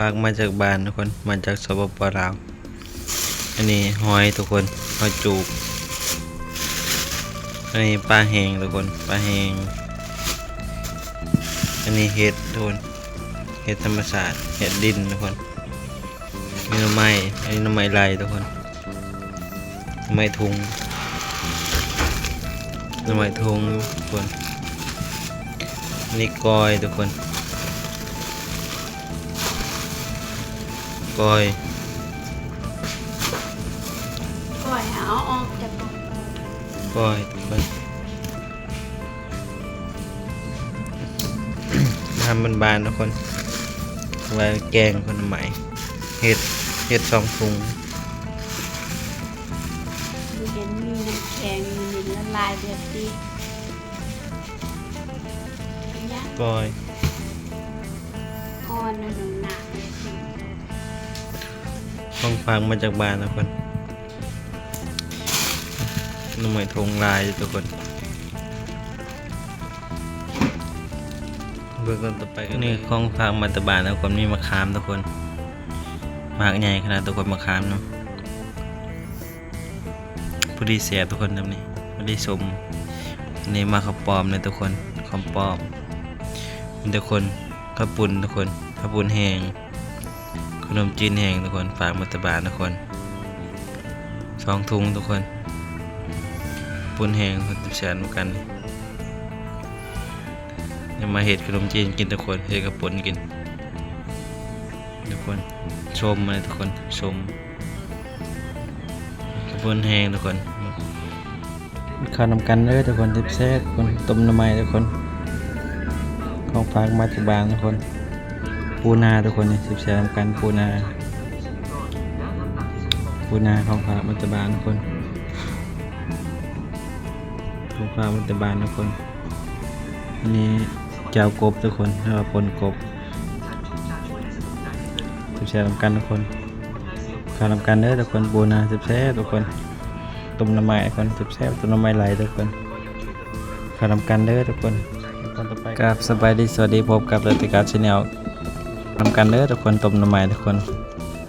ปากมาจากบ้านทุกคนมาจากสปปลาวอันนี้หอยทุกคนหอยจูบอันนี้ปลาแหงทุกคนปลาแหงอันนี้เห็ดทุกคนเห็ดธรรมชาสติเห็ดดินทุกคนมีน่อไม้อันนี้น่อไม้ไรทุกคนน่อไม้ทุงน่อไม้ทุงทุกคนนนี้กอยทุกคน กอยปล่อยให้เอาออกจากกล่องก่อนกอยทุกคนทำบานๆทุกคนไว้แกงคนใหม่เห็ดเห็ดสองถุงดูเห็นมีน้ำแข็งมีละลายแบบนี้เนี่ยกอย อ่อนนะหนูหนักเลย สิของฟังมาจากบ้านทุกคนหน้ำใหม่ทงลายทุกคนเบื้องต้นต่อไปก็นี่ของฟังมาจากบ้านทุกคนมีมะขามทุกคนมากใหญ่ขนาดทุกคนมะขามเนาะพอดีเสียบทุกคนแบบนี้พอดีสมอันนี้มาข้าวปลอมเลยทุกคนข้าวปลอมมีทุกคนข้าวปุ้นทุกคนข้าวปุ้นแห้งข นมจีนแห้งทุกคนฝากมาตบาทุกคนสองถุงทุกคนปุ้นแห้งคนติบแสนเหมือนกันเดี๋ยวมาเห็ดขนมจีนกินทุกคนเห็ดกับปุ้นกิน ทุกคนชมมาทุกคนชมปุ้นแห้งทุกคนข้าวนำกันเลยทุกคนติบแซ่บทุกคนต้มน้ำมันทุกคนของฝากมาจากบานทุกคน ปูนาทุกคนนี่สิบแสนกันปูนา ปูนาของฝากมัตตบานทุกคนของฝากมัตตบานทุกคนอันนี้แก้วกบทุกคนแล้วก็ปนกบสิบแสนกันทุกคนข้าวนำกันเด้อทุกคนปูนาสิบแสนทุกคนต้มน้ำมันทุกคนสิบแสนต้มน้ำมันไหลทุกคนข้าวนำกันเด้อทุกคนตอนต่อไปกับสบายดีสวัสดีพบกับรายการชาแนล ทำกันเด้อทุกคนต้มน้ำมันทุกคน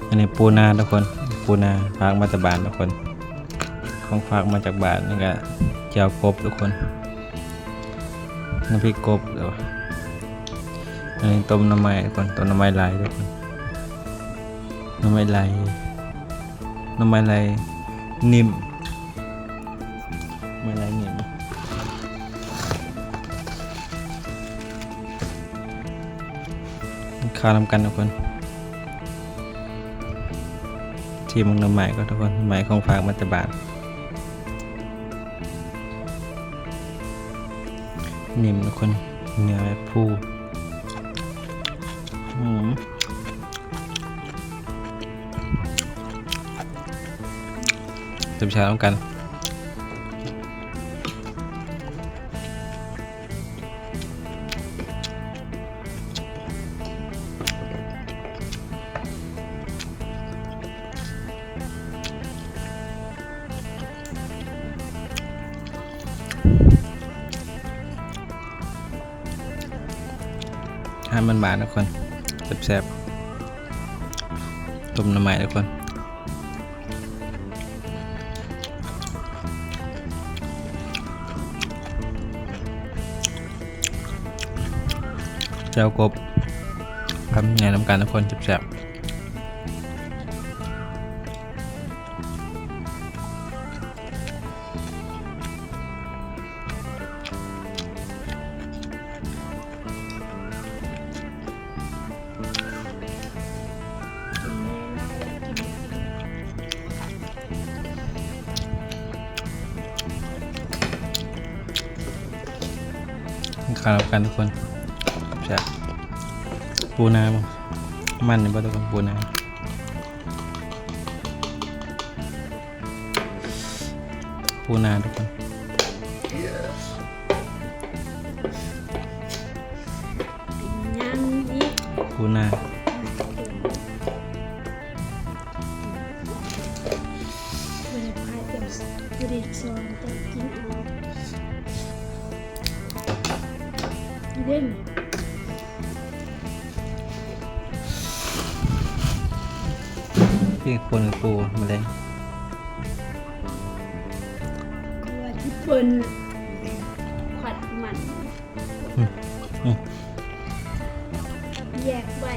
อันนี้ปูนาทุกคนปูนาฝากมาจากบ้านทุกคน ของฝากมาจากบ้านนี่ก็เจียวกบทุกคนน้ำพริกกบเดี๋ยวอันนี้ต้มน้ำมันทุกคนต้มน้ำมันไหลทุกคนน้ำมันไหลน้ำมันไหลนิ่มน้ำมันไหลนิ่ม ข้าวทำกันทุกคน ทีมน้ำใหม่ก็ทุกคนใหม่ของฝากมาจากบ้านนิ่มทุกคนเนื้อแบบผู้อืมเต็มชาต้องกัน ให้มันบาทุกคนแซ่บๆต้มน้ำใหม่ทุกคนเจ้ากบทำไงนำการทุกคนแซ่บๆ ข้าวนำกันทุกคนใช่ปูนาบ่มันเนี่ยบ่ทุกคนปูนาปูนาทุกคนปูนา เด่นกินปนกับปูมาเลยกลัวที่เปิ้นขวัดมันอืมอืมแยกไว้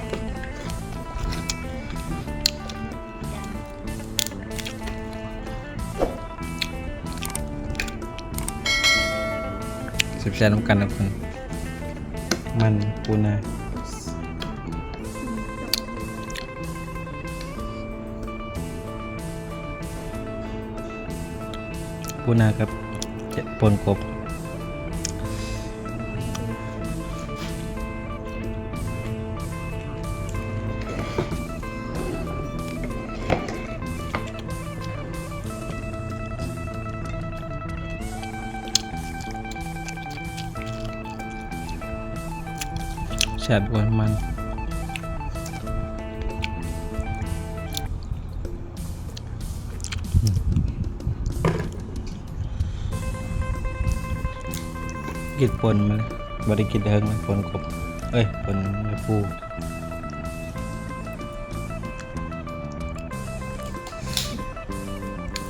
สิบแซ่บน้ำกันทุกคน มันปูนาปูนากับเจ็ดปนกบ แซ่บด้วยมัน กินปนมาเลยบริกินเฮิงเลยปนกบ เอ้ยปนเนื้อปู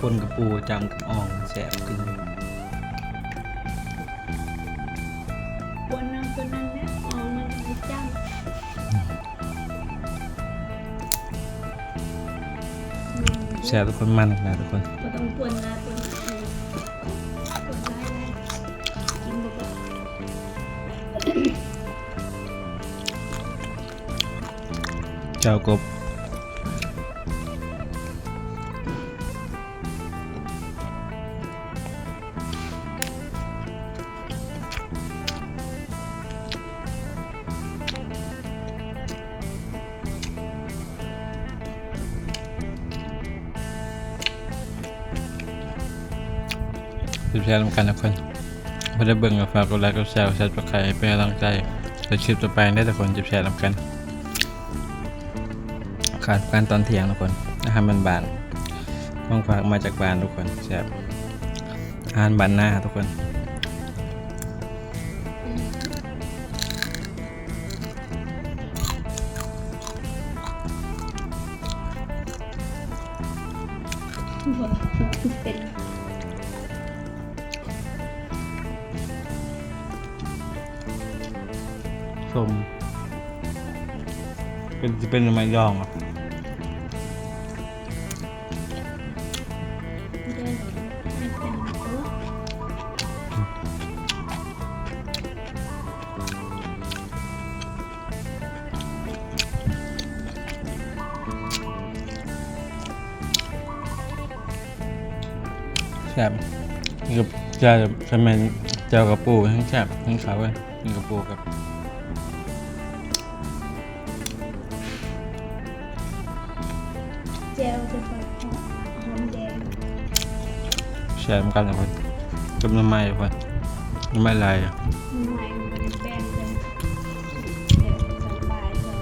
ปนกับปูจำกับอ่องแซ่บกินบ แชร์ทุกคนมันนะทุกคนก็ต้องปวนนะปวนนะปวนกินบ่บ่เจ้ากบ สิบแชร์กันทุกคนเพื่อได้เบิ่งกับฝากกดไลค์กดแชร์กดแชร์ตัวใครเป็นกำลังใจในคลิปต่อไปได้ทุกคนสิบแชร์กัน ขาดการตอนเที่ยงทุกคนอาหารบานๆของฝากมาจากบ้านทุกคนแซ่บอาหารบ้านหน้าทุกคนเป็น ส้มเป็นจะเป็นไม้ย่องอะแซ่บกับเจ้าทำไมเจ้ากระปูทั้งแซ่บทั้งขาวเลยกระปูกับ แซ่เหมือนกันทุกคนกับน้ำไม้ทุกคนน้ำไม้ลายอะใหม่มันแป้งเลยเดี๋ยวใส่ปลายก่อน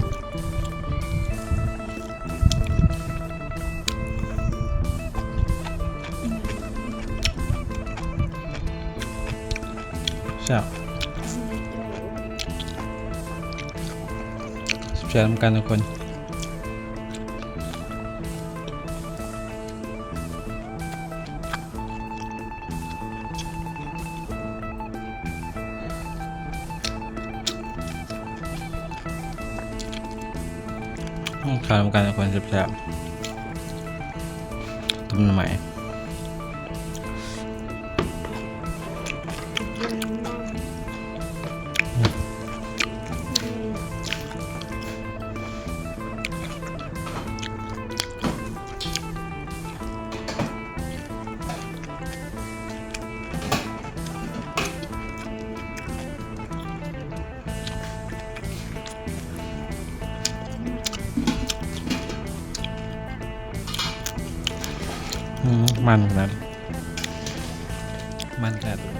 อืมแซ่บแซ่บเหมือนกันทุกคน ข้าวเหมือนกันทุกคนแซ่บๆต้มน้ำใหม่ มมันนะมันแต่บมัน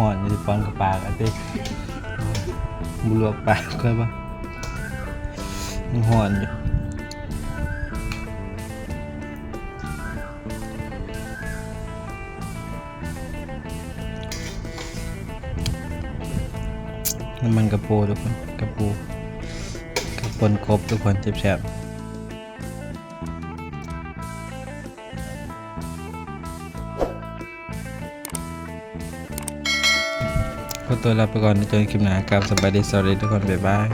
ห่อนอยู่ป้อนกับปากอันนี้บุลวกปากเคยปะมันห่อนอยู่น้ำมันกระโปรทุกคนกระปูกระปนกบทุกคนเจ็บแสบ ตัวลาไปก่อนในเจอกันคลิปหน้าครับสบายดีสวัสดีทุกคนบ๊ายบาย